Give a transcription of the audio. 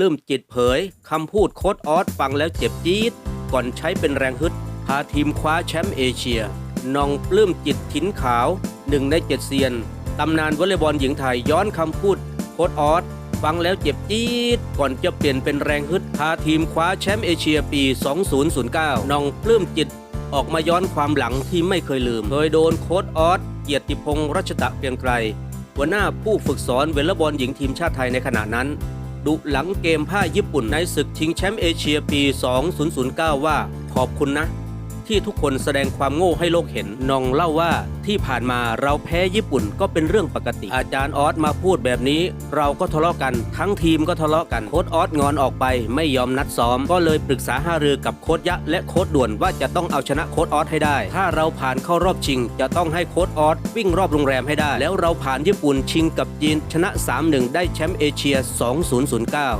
ลื้มจิตเผยคำพูดโค้ดออสฟังแล้วเจ็บจี๊ดก่อนใช้เป็นแรงฮึดพาทีมคว้าแชมป์เอเชียนองปลื้มจิตถินขาวหนึ่งในเจ็ดเซียนตำนานวอลเลย์บอลหญิงไทยย้อนคำพูดโค้ดออสฟังแล้วเจ็บจี๊ดก่อนจะเปลี่ยนเป็นแรงฮึดพาทีมคว้าแชมป์เอเชียปี 2009 นองปลื้มจิตออกมาย้อนความหลังที่ไม่เคยลืม เคยโดนโค้ดออสเกียรติพงษ์รัชตะเกรียงไกรหัวหน้าผู้ฝึกสอนเวลเลย์บอลหญิงทีมชาติไทยในขณะนั้น ดุหลังเกมผ้าญี่ปุ่นในศึกชิงแชมป์เอเชียปี 2009 ว่าขอบคุณนะ ที่ทุกคนแสดงความโง่ให้โลกเห็นนองเล่าว่าที่ผ่านมาเราแพ้ญี่ปุ่นก็เป็นเรื่องปกติ อาจารย์ออสมาพูดแบบนี้ เราก็ทะเลาะกัน ทั้งทีมก็ทะเลาะกันโค้ดออสงอนออกไปไม่ยอมนัดซ้อม ก็เลยปรึกษาหารือกับโค้ดยะ และโค้ดด่วนว่าจะต้องเอาชนะโค้ดออสให้ได้ ถ้าเราผ่านเข้ารอบชิง จะต้องให้โค้ดออสวิ่งรอบโรงแรมให้ได้ แล้วเราผ่านญี่ปุ่นชิงกับจีนชนะ 3-1 ได้แชมป์เอเชีย 2009